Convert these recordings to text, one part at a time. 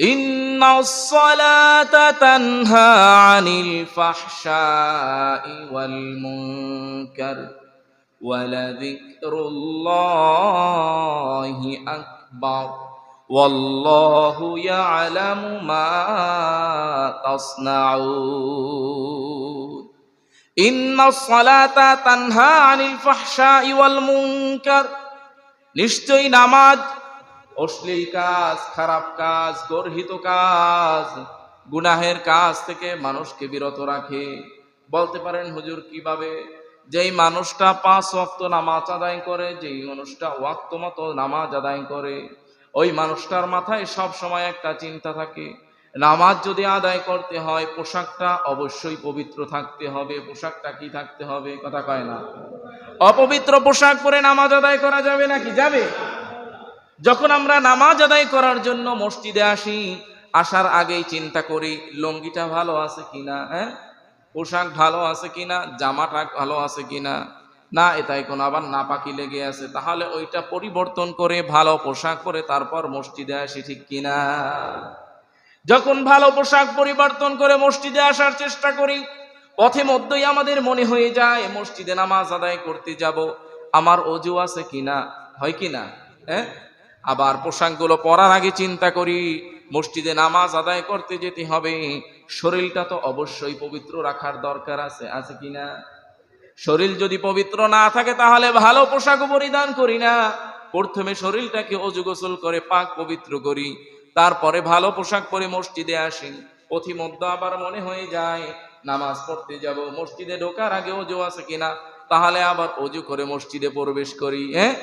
إن الصلاة تنهى عن الفحشاء والمنكر ولذكر الله أكبر والله يعلم ما تصنعون إن الصلاة تنهى عن الفحشاء والمنكر নিশ্চয়ই নামাজ অশ্লীল কাজ, খারাপ কাজ, গর্হিত কাজ, গুনাহের কাজ থেকে মানুষকে বিরত রাখে। বলতে পারেন, হুজুর, কীভাবে? যেই মানুষটা পাঁচ ওয়াক্ত নামাজ আদায় করে, যেই মানুষটা ওয়াক্ত মতো নামাজ আদায় করে, ওই মানুষটার মাথায় সব সময় একটা চিন্তা থাকে। নামাজ যদি আদায় করতে হয়, পোশাকটা অবশ্যই পবিত্র থাকতে হবে। পোশাকটা কি থাকতে হবে? কথা কয় না। অপবিত্র পোশাক পরে নামাজ আদায় করা যাবে নাকি? যাবে। যখন আমরা নামাজ আদায় করার জন্য মসজিদে আসি, আসার আগেই চিন্তা করি, লঙ্গিটা ভালো আছে কিনা হ্যাঁ? পোশাক ভালো আছে কিনা, জামাটা ভালো আছে কিনা? না এটাই কোনো আবার নাপাকি লেগে আছে। তাহলে ওইটা পরিবর্তন করে, ভালো পোশাক পরে তারপর মসজিদে আসি, ঠিক কিনা? যখন ভালো পোশাক পরিবর্তন করে মসজিদে আসার চেষ্টা করি, পথে মধ্যেই আমাদের মনে হয়ে যায়, মসজিদে নামাজ আদায় করতে যাব, আমার অজু আছে কিনা, হয় কিনা হ্যাঁ? আবার পোশাকগুলো পরার আগে চিন্তা করি, মসজিদে নামাজ আদায় করতে যেতে হবে। শরীরটা তো অবশ্যই পবিত্র রাখার দরকার আছে আছে কিনা শরীর যদি পবিত্র না থাকে তাহলে ভালো পোশাক পরিধান করি না। প্রথমে শরীরটাকে অজু গোসল করে পাক পবিত্র করি, তারপরে ভালো পোশাক পরে মসজিদে আসি। পথিমধ্য আবার মনে হয়ে যায়, নামাজ পড়তে যাব, মসজিদে ঢোকার আগে অজু আছে কিনা তাহলে আবার অজু করে মসজিদে প্রবেশ করি হ্যাঁ?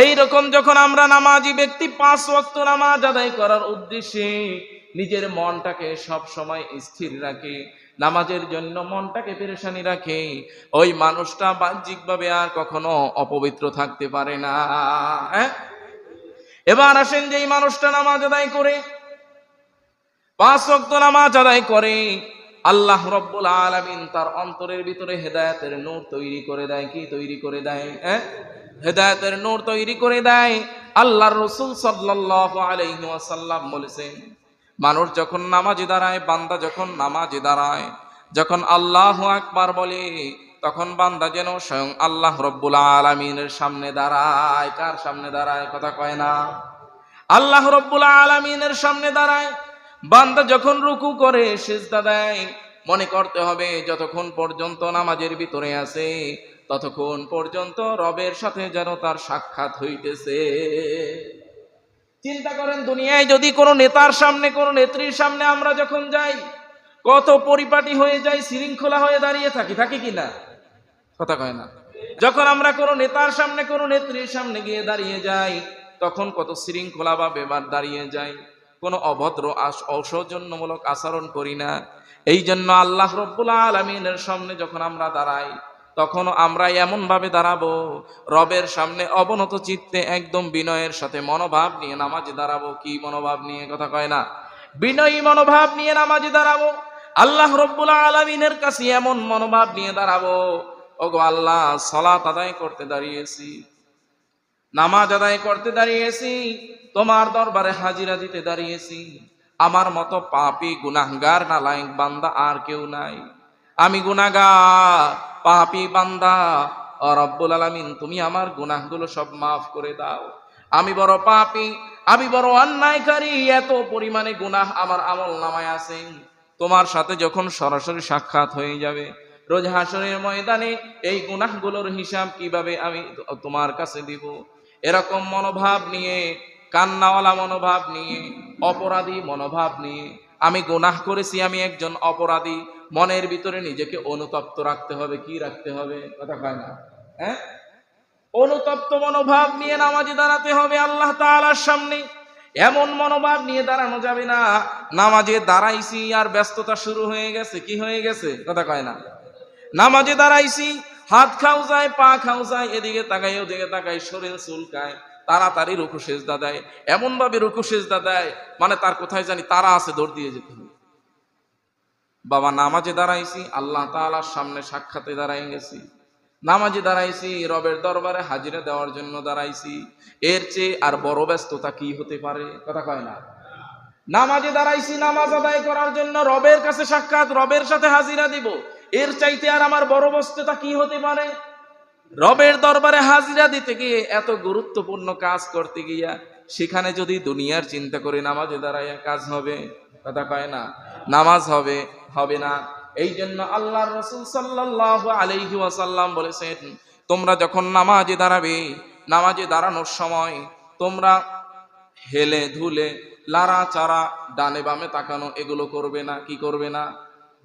এই রকম যখন আমরা নামাজি ব্যক্তি পাঁচ ওয়াক্ত নামাজ আদায় করার উদ্দেশ্যে নিজের মনটাকে সব সময় স্থির রাখে, নামাজের জন্য মনটাকে পেরেশানি রাখে, ওই মানুষটা বাহ্যিকভাবে আর কখনো অপবিত্র থাকতে পারে না। হ্যাঁ? এবার আসেন যে এই মানুষটা নামাজ আদায় করে, পাঁচ ওয়াক্ত নামাজ আদায় করে আল্লাহ রব্বুল আলামিন তার অন্তরের ভিতরে হেদায়েতের নূর তৈরি করে দেয়। কি তৈরি করে দেয়? হ্যাঁ? হেদায়েতের নূর তৈরি করে দেয়। আল্লাহর রসুল সাল্লাল্লাহু আলাইহি ওয়াসাল্লাম বলেছেন, মানুষ যখন নামাজে দাঁড়ায়, বান্দা যখন নামাজে দাঁড়ায়, যখন আল্লাহ আকবার বলে, তখন বান্দা যেন স্বয়ং আল্লাহ রব্বুল আলামিনের সামনে দাঁড়ায়। কার সামনে দাঁড়ায়? কথা কয় না। আল্লাহ রব্বুল আলামিনের সামনে দাঁড়ায়। বান্দা যখন রুকু করে, সেজদা দেয়, মনে করতে হবে যতক্ষণ পর্যন্ত নামাজের ভিতরে আছে, ততক্ষণ পর্যন্ত রবের সাথে যেন তার সাক্ষাৎ হইতেছে। চিন্তা করেন, দুনিয়ায় যদি কোনো নেতার সামনে, কোনো নেত্রীর সামনে আমরা যখন যাই, কত পরিপাটি হয়ে যাই, শৃঙ্খলা হয়ে দাঁড়িয়ে থাকি থাকি কিনা কথা কয় না। যখন আমরা কোনো নেতার সামনে, কোনো নেত্রীর সামনে গিয়ে দাঁড়িয়ে যাই, তখন কত শৃঙ্খলা বা বেমার দাঁড়িয়ে যাই কোনো অভদ্র অসৌজন্যমূলক আচরণ করি না। এই জন্য আল্লাহ রব্বুল আলমিনের সামনে যখন আমরা দাঁড়াই তখন আমরা এমন ভাবে দাঁড়াবো, রবের সামনে অবনত চিত্তে একদম বিনয়ের সাথে মনোভাব নিয়ে নামাজে দাঁড়াবো। কি মনোভাব নিয়ে কথা কয় না? বিনয়ী মনোভাব নিয়ে নামাজে দাঁড়াবো। আল্লাহ রব্বুল আলমিনের কাছে এমন মনোভাব নিয়ে দাঁড়াবো, ওগো আল্লাহ, সলাত আদায় করতে দাঁড়িয়েছি। নামাজ আদায় করতে দাঁড়িয়েছি, তোমার দরবারে হাজিরা দিতে দাঁড়িয়েছি। আমার মতো পাপি গুনাহগার, নালায়ক বান্দা আর কেউ নাই। আমি গুনাহগার, পাপি বান্দা। রব্বুল আলামিন, তুমি আমার গুনাহগুলো সব মাফ করে দাও। আমি বড় পাপি, আমি বড় অন্যায়কারী, এত পরিমাণে গুনাহ আমার আমল নামায় আছে। তোমার সাথে যখন সরাসরি সাক্ষাৎ হয়ে যাবে, রোজ হাসরের ময়দানে এই গুনাহগুলোর হিসাব কীভাবে আমি তোমার কাছে দিব? এরকম মনোভাব নিয়ে, কান্নাওয়ালা মনোভাব নিয়ে, অপরাধী মনোভাব নিয়ে, আমি গুনাহ করেছি, আমি একজন অপরাধী, মনের ভিতরে নিজেকে অনুতপ্ত রাখতে হবে, কি রাখতে হবে? কথা কয় না। হ্যাঁ? অনুতপ্ত মনোভাব নিয়ে নামাজে দাঁড়াতে হবে আল্লাহ তাআলার সামনে। এমন মনোভাব নিয়ে দাঁড়ানো যাবে না। নামাজে দাঁড়াইছি আর ব্যস্ততা শুরু হয়ে গেছে, কি হয়ে গেছে? কথা কয় না। নামাজে দাঁড়াইছি হাত খাও যায়, পা খাও যায়, এদিকে তাকাই ওদিকে তাকাই শরীর চুলকায়, তাড়াতাড়ি রুকু সেজদা দেয়। এমন ভাবে রুকু সেজদা দেয় মানে তার কোথায় জানি তারা আছে, দৌড় দিয়ে যেতে হবে। বাবা, নামাজে দাঁড়াইছি, আল্লাহ তাআলার সামনে সাক্ষাতে দাঁড়াই গেছি। নামাজে দাঁড়াইছি, রবের দরবারে হাজিরা দেওয়ার জন্য দাঁড়াইছি। এর চেয়ে আর বড় ব্যস্ততা কি হতে পারে? কথা কয় না। নামাজে দাঁড়াইছি, নামাজ আদায় করার জন্য রবের কাছে সাক্ষাৎ, রবের সাথে হাজিরা দিব। এর চাইতে আর আমার বড় বস্তুটা কি হতে পারে? রবের দরবারে হাজিরা দিতে গিয়ে এত গুরুত্বপূর্ণ কাজ করতে গিয়া সেখানে যদি দুনিয়ার চিন্তা করে নামাজে দাঁড়াইয়া কাজ হবে, কথা কয় না? নামাজ হবে হবে না। এই জন্য আল্লাহ রসুল সাল্লাহ আলাইহি ওয়াসাল্লাম বলেছেন, তোমরা যখন নামাজে দাঁড়াবে, নামাজে দাঁড়ানোর সময় তোমরা হেলে ধুলে লারা চারা ডানে বামে তাকানো, এগুলো করবে না, কি করবে না?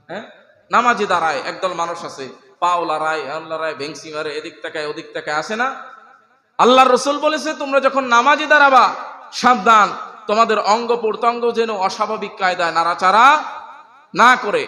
হ্যাঁ? নামাজে দাঁড়ায় একদল মানুষ আছে পাও লড়াই লড়াই ভেংসি মারে, এদিক থেকে ওদিক থেকে আসে না। আল্লাহর রসুল বলেছে, তোমরা যখন নামাজি দাঁড়াবা, সাবধান, তোমাদের অঙ্গ প্রত্যঙ্গ যেন অস্বাভাবিক কায়দায় নাড়াচাড়া না করে।